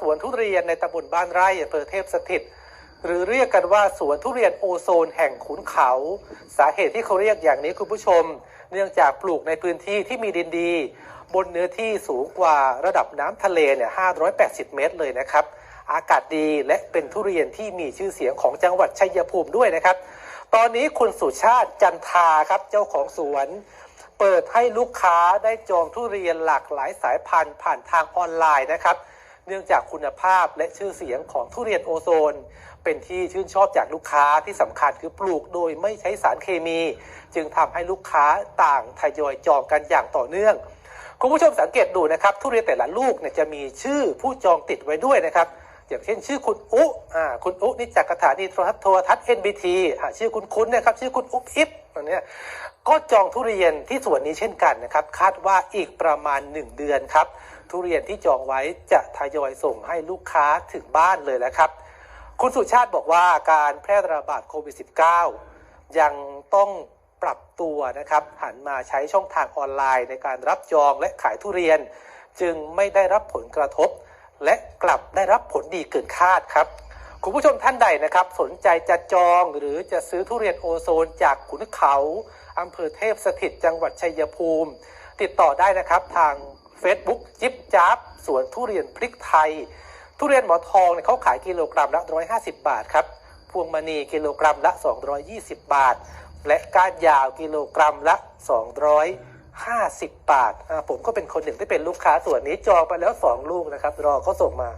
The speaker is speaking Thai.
สวนทุเรียนในตำบลบ้านไร่อำเภอเทพสถิต หรือเรียกกันว่าสวนทุเรียนโอโซนแห่งขุนเขา สาเหตุที่เขาเรียกอย่างนี้คุณผู้ชม เนื่องจากปลูกในพื้นที่ที่มีดินดี บนเนื้อที่สูงกว่าระดับน้ำทะเลเนี่ย 580 เมตรเลยนะครับ อากาศดีและเป็นทุเรียนที่มีชื่อเสียงของจังหวัดชัยภูมิด้วยนะครับ ตอนนี้คุณสุชาติจันทาครับเจ้าของสวนเปิดให้ลูกค้าได้จองทุเรียนหลากหลายสายพันธุ์ผ่านทางออนไลน์นะครับ เนื่องจากคุณภาพและชื่อเสียงของทุเรียนโอโซน เป็นที่ชื่นชอบจากลูกค้าที่สำคัญคือปลูกโดยไม่ใช้สารเคมี จึงทำให้ลูกค้าต่างทยอยจองกันอย่างต่อเนื่องคุณผู้ชมสังเกตดูนะครับ ทุเรียนแต่ละลูกเนี่ยจะมีชื่อผู้จองติดไว้ด้วยนะครับ อย่างเช่นชื่อคุณอุอ่าคุณอุนี่จากสถานีโทรทัศน์โทรทัศน์ NBT อ่าชื่อคุณคุ้นะครับชื่อคุณอุ๊บอิบอันเนี้ยก็จองทุเรียนที่สวนนี้เช่นกันนะครับ คาดว่าอีกประมาณ 1 เดือนครับ ทุเรียนที่จองไว้จะทยอยส่งให้ลูกค้าถึงบ้านเลยแล้วครับ คุณสุชาติบอกว่าการแพร่ระบาดโควิด -19 ยังต้องปรับตัวนะครับ หันมาใช้ช่องทางออนไลน์ในการรับจองและขายทุเรียน จึงไม่ได้รับผลกระทบ และกลับได้รับผลดีเกินคาดครับคุณผู้ชมท่านใดนะครับ สนใจจะจองหรือจะซื้อทุเรียนโอโซนจากขุนเขาอำเภอเทพสถิตจังหวัดชัยภูมิ ติดต่อได้นะครับทาง Facebook จิ๊บจับสวนทุเรียนพริกไทย ทุเรียนหมอทองเนี่ยเขาขายกิโลกรัมละ 150 บาทครับ พวงมณีกิโลกรัมละ 220 บาท และก้านยาวกิโลกรัมละ 200 250 บาทผมก็เป็นคนหนึ่งที่เป็นลูกค้าส่วนนี้จองไปแล้ว 2 ลูกนะครับ รอเขาส่งมา